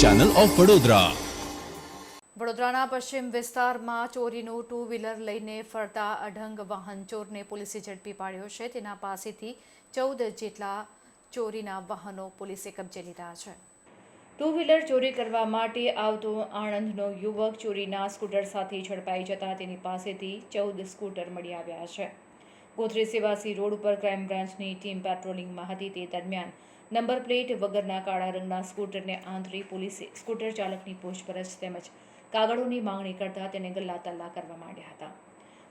Channel of Vadodara વડોદરાના પશ્ચિમ વિસ્તારમાં ચોરીનું ટુ વ્હીલર લઈને ફરતા અઢંગ વાહન ચોરને પોલીસે ઝડપી પાડ્યો છે. તેના પાસેથી ચૌદ જેટલા ચોરીના વાહનો પોલીસે કબજે લીધા છે. ટુ વ્હીલર ચોરી કરવા માટે આવતો આણંદનો યુવક ચોરીના સ્કૂટર સાથે ઝડપાઈ જતા તેની પાસેથી ચૌદ સ્કૂટર મળી આવ્યા છે. ગોત્રી સેવાસી રોડ ઉપર ક્રાઇમ બ્રાન્ચની ટીમ પેટ્રોલિંગમાં હતી. તે દરમિયાન નંબર પ્લેટ વગરના કાળા રંગના સ્કૂટરને આંતરી પોલીસે સ્કૂટર ચાલકની પૂછપરછ તેમજ કાગળોની માંગણી કરતા તેને ગલ્લા તલ્લા કરવા માંડ્યા હતા.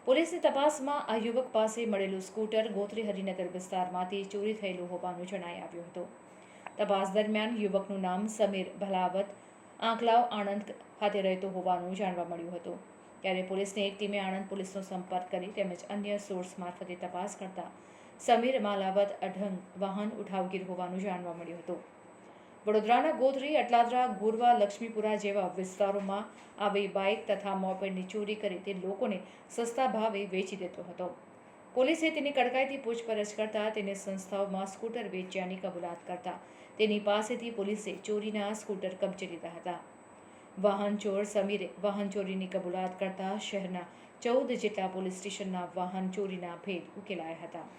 પોલીસની તપાસમાં આ યુવક પાસે મળેલું સ્કૂટર ગોત્રી હરિનગર વિસ્તારમાંથી ચોરી થયેલું હોવાનું જણાઈ આવ્યું હતું. તપાસ દરમિયાન યુવકનું નામ સમીર ભલાવત, આંકલાવ આણંદ ખાતે રહેતો હોવાનું જાણવા મળ્યું હતું. ત્યારે પોલીસની એક ટીમે આણંદ પોલીસનો સંપર્ક કરી તેમજ અન્ય સોર્સ મારફતે તપાસ કરતા સમીર માલાવત અઢંગ વાહન ઉઠાવગીર હોવાનું જાણવા મળ્યું હતું. વડોદરાના ગોધરી, અટલાદરા, ગોરવા, લક્ષ્મીપુરા જેવા વિસ્તારોમાં આવી બાઇક તથા મોપેડની ચોરી કરી તે લોકોને સસ્તા ભાવે વેચી દેતો હતો. પોલીસે તેની કડકાઈથી પૂછપરછ કરતા તેને સંસ્થાઓમાં સ્કૂટર વેચ્યાની કબૂલાત કરતા તેની પાસેથી પોલીસે ચોરીના સ્કૂટર કબજે લીધા હતા. વાહન ચોર સમીરે વાહન ચોરીની કબૂલાત કરતા શહેરના ચૌદ જેટલા પોલીસ સ્ટેશનના વાહન ચોરીના ભેદ ઉકેલાયા હતા.